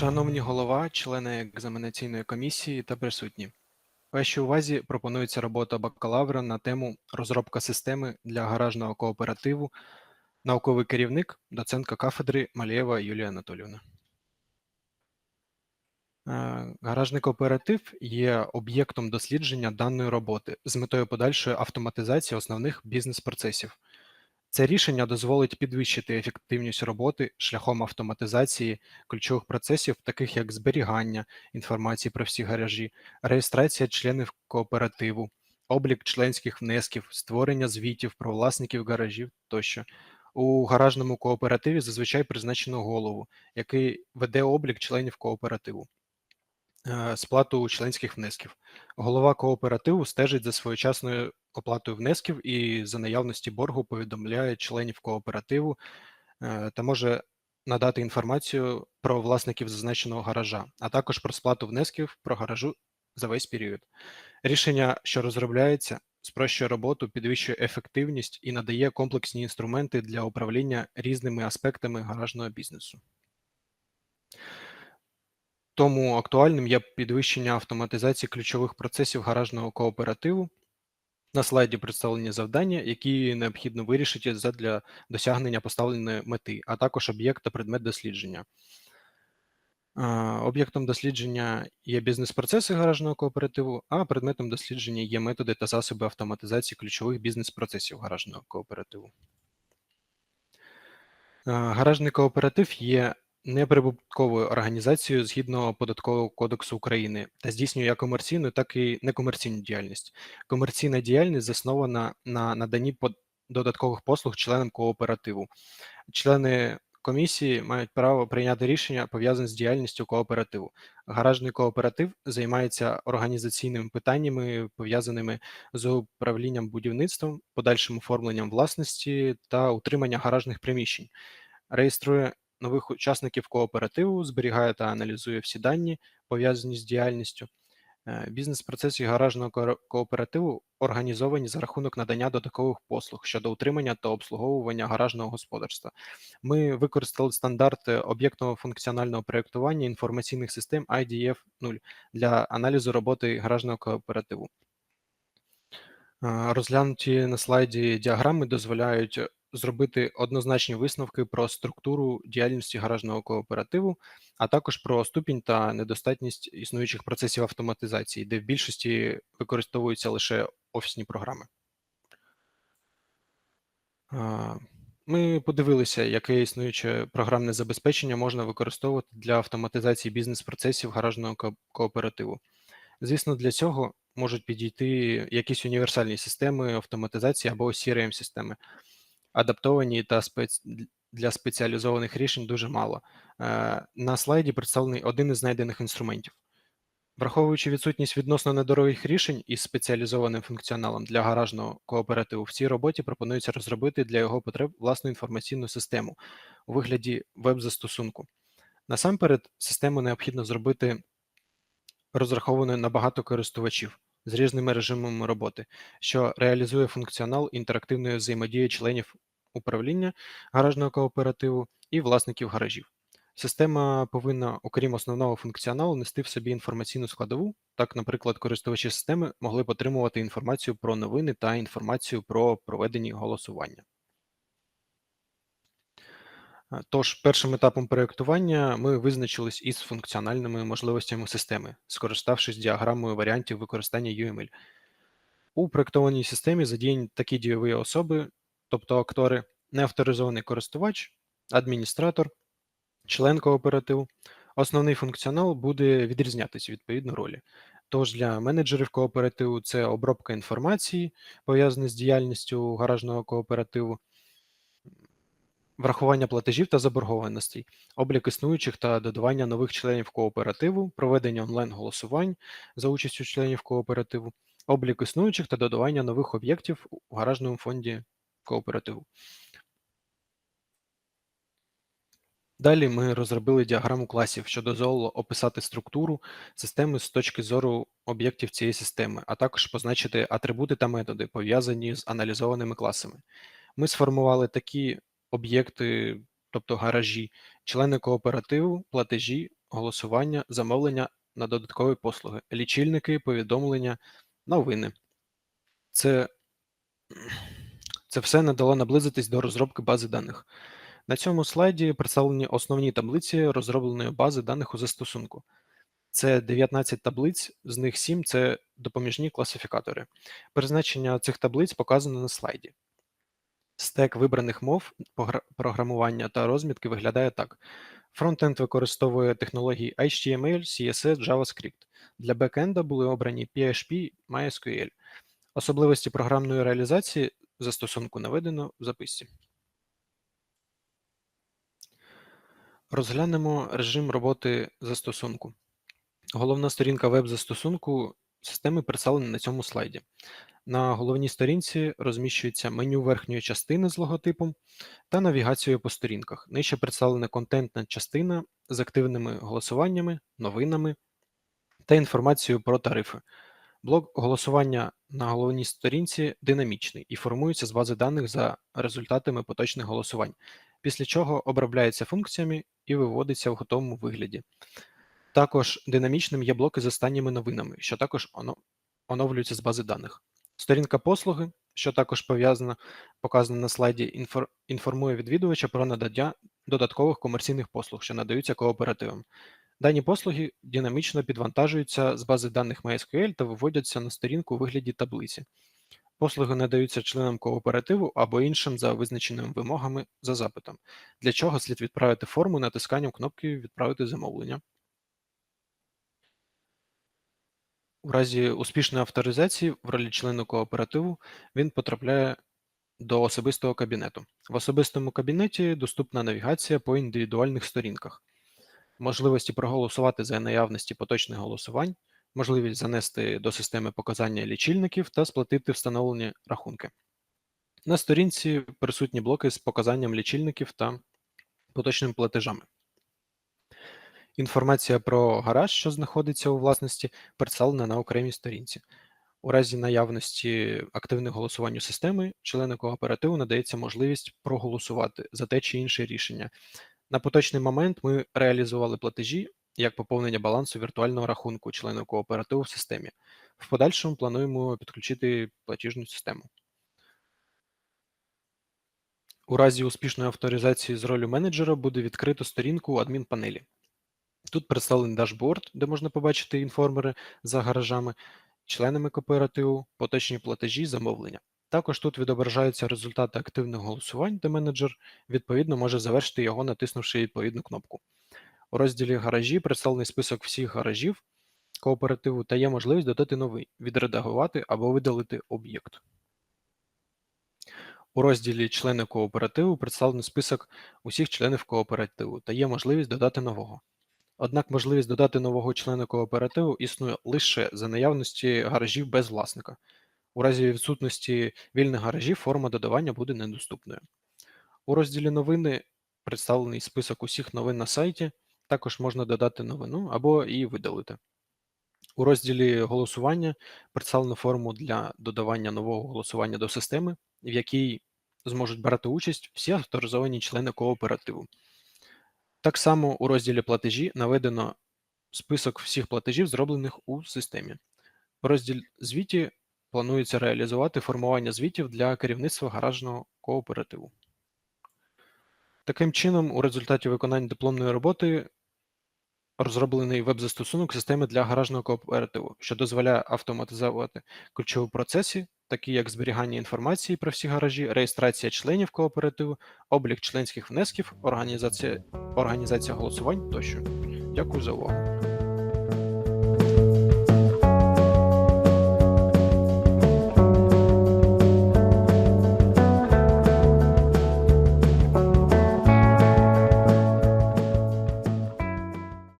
Шановні голова, члени екзаменаційної комісії та присутні. Вашій увазі пропонується робота бакалавра на тему розробка системи для гаражного кооперативу, науковий керівник, доцентка кафедри Малєва Юлія Анатоліївна. Е, Гаражний кооператив є об'єктом дослідження даної роботи з метою подальшої автоматизації основних бізнес-процесів. Це рішення дозволить підвищити ефективність роботи шляхом автоматизації ключових процесів, таких як зберігання інформації про всі гаражі, реєстрація членів кооперативу, облік членських внесків, створення звітів про власників гаражів тощо. У гаражному кооперативі зазвичай призначено голову, який веде облік членів кооперативу. Е, Сплату членських внесків. Голова кооперативу стежить за своєчасною оплатою внесків і за наявності боргу повідомляє членів кооперативу е, та може надати інформацію про власників зазначеного гаража, а також про сплату внесків про гаражу за весь період. Рішення, що розробляється, спрощує роботу, підвищує ефективність і надає комплексні інструменти для управління різними аспектами гаражного бізнесу. Тому актуальним є підвищення автоматизації ключових процесів гаражного кооперативу. На слайді представлені завдання, які необхідно вирішити задля досягнення поставленої мети, а також об'єкт та предмет дослідження. Об'єктом дослідження є бізнес-процеси гаражного кооперативу, а предметом дослідження є методи та засоби автоматизації ключових бізнес-процесів гаражного кооперативу. Гаражний кооператив є неприбутковою організацією згідно Податкового кодексу України та здійснює як комерційну, так і некомерційну діяльність. Комерційна діяльність заснована на наданні додаткових послуг членам кооперативу. Члени комісії мають право прийняти рішення пов'язане з діяльністю кооперативу. Гаражний кооператив займається організаційними питаннями, пов'язаними з управлінням будівництвом, подальшим оформленням власності та утримання гаражних приміщень. Реєструє нових учасників кооперативу, зберігає та аналізує всі дані, пов'язані з діяльністю. Е, Бізнес-процеси гаражного кооперативу організовані за рахунок надання додаткових послуг щодо утримання та обслуговування гаражного господарства. Ми використали стандарт е, об'єктного функціонального проєктування інформаційних систем IDF 0 для аналізу роботи гаражного кооперативу. Е, Розглянуті на слайді діаграми дозволяють зробити однозначні висновки про структуру діяльності гаражного кооперативу, а також про ступінь та недостатність існуючих процесів автоматизації, де в більшості використовуються лише офісні програми. Ми подивилися, яке існуюче програмне забезпечення можна використовувати для автоматизації бізнес-процесів гаражного кооперативу. Звісно, для цього можуть підійти якісь універсальні системи автоматизації або CRM-системи. Адаптовані та спец... для спеціалізованих рішень дуже мало. Е, На слайді представлений один із знайдених інструментів. Враховуючи відсутність відносно недорогих рішень із спеціалізованим функціоналом для гаражного кооперативу, в цій роботі пропонується розробити для його потреб власну інформаційну систему у вигляді веб-застосунку. Насамперед, систему необхідно зробити розрахованою на багато користувачів з різними режимами роботи, що реалізує функціонал інтерактивної взаємодії членів управління гаражного кооперативу і власників гаражів. Система повинна, окрім основного функціоналу, нести в собі інформаційну складову. Так, наприклад, користувачі системи могли б отримувати інформацію про новини та інформацію про проведені голосування. Тож, першим етапом проєктування ми визначились із функціональними можливостями системи, скориставшись діаграмою варіантів використання UML. У проєктованій системі задіяні такі дієві особи, тобто актори, неавторизований користувач, адміністратор, член кооперативу. Основний функціонал буде відрізнятися відповідно ролі. Тож для менеджерів кооперативу це обробка інформації, пов'язана з діяльністю гаражного кооперативу, врахування платежів та заборгованостей, облік існуючих та додавання нових членів кооперативу, проведення онлайн-голосувань за участю членів кооперативу, облік існуючих та додавання нових об'єктів у гаражному фонді кооперативу. Далі ми розробили діаграму класів, що дозволило описати структуру системи з точки зору об'єктів цієї системи, а також позначити атрибути та методи, пов'язані з аналізованими класами. Ми сформували такі об'єкти, тобто гаражі, члени кооперативу, платежі, голосування, замовлення на додаткові послуги, лічильники, повідомлення, новини. Це, це все не дало наблизитись до розробки бази даних. На цьому слайді представлені основні таблиці розробленої бази даних у застосунку. Це 19 таблиць, з них 7 – це допоміжні класифікатори. Призначення цих таблиць показано на слайді. Стек вибраних мов програмування та розмітки виглядає так. Фронтенд використовує технології HTML, CSS, JavaScript. Для бекенда були обрані PHP, MySQL. Особливості програмної реалізації застосунку наведено в записці. Розглянемо режим роботи застосунку. Головна сторінка веб-застосунку системи представлена на цьому слайді. На головній сторінці розміщується меню верхньої частини з логотипом та навігацією по сторінках. Нижче представлена контентна частина з активними голосуваннями, новинами та інформацією про тарифи. Блок голосування на головній сторінці динамічний і формується з бази даних за результатами поточних голосувань, після чого обробляється функціями і виводиться в готовому вигляді. Також динамічним є блоки з останніми новинами, що також оно- оновлюються з бази даних. Сторінка послуги, що також пов'язана, показана на слайді, інформує відвідувача про надання додаткових комерційних послуг, що надаються кооперативам. Дані послуги динамічно підвантажуються з бази даних MySQL та виводяться на сторінку у вигляді таблиці. Послуги надаються членам кооперативу або іншим за визначеними вимогами за запитом, для чого слід відправити форму натисканням кнопки Відправити замовлення. У разі успішної авторизації в ролі члена кооперативу він потрапляє до особистого кабінету. В особистому кабінеті доступна навігація по індивідуальних сторінках, можливості проголосувати за наявності поточних голосувань, можливість занести до системи показання лічильників та сплатити встановлені рахунки. На сторінці присутні блоки з показанням лічильників та поточними платежами. Інформація про гараж, що знаходиться у власності, представлена на окремій сторінці. У разі наявності активних голосувань у системи, члену кооперативу надається можливість проголосувати за те чи інше рішення. На поточний момент ми реалізували платежі як поповнення балансу віртуального рахунку члену кооперативу в системі. В подальшому плануємо підключити платіжну систему. У разі успішної авторизації з ролю менеджера буде відкрито сторінку у адмінпанелі. Тут представлений дашборд, де можна побачити інформери за гаражами, членами кооперативу, поточні платежі, замовлення. Також тут відображаються результати активних голосувань, де менеджер відповідно може завершити його, натиснувши відповідну кнопку. У розділі гаражі представлений список всіх гаражів кооперативу та є можливість додати новий, відредагувати або видалити об'єкт. У розділі Члени кооперативу представлений список усіх членів кооперативу та є можливість додати нового. Однак можливість додати нового члена кооперативу існує лише за наявності гаражів без власника. У разі відсутності вільних гаражів форма додавання буде недоступною. У розділі Новини представлений список усіх новин на сайті. Також можна додати новину або її видалити. У розділі Голосування представлено форму для додавання нового голосування до системи, в якій зможуть брати участь всі авторизовані члени кооперативу. Так само у розділі Платежі наведено список всіх платежів, зроблених у системі. У розділі Звіті планується реалізувати формування звітів для керівництва гаражного кооперативу. Таким чином, у результаті виконання дипломної роботи розроблений веб-застосунок системи для гаражного кооперативу, що дозволяє автоматизувати ключові процеси, такі як зберігання інформації про всі гаражі, реєстрація членів кооперативу, облік членських внесків, організація, організація голосувань тощо. Дякую за увагу.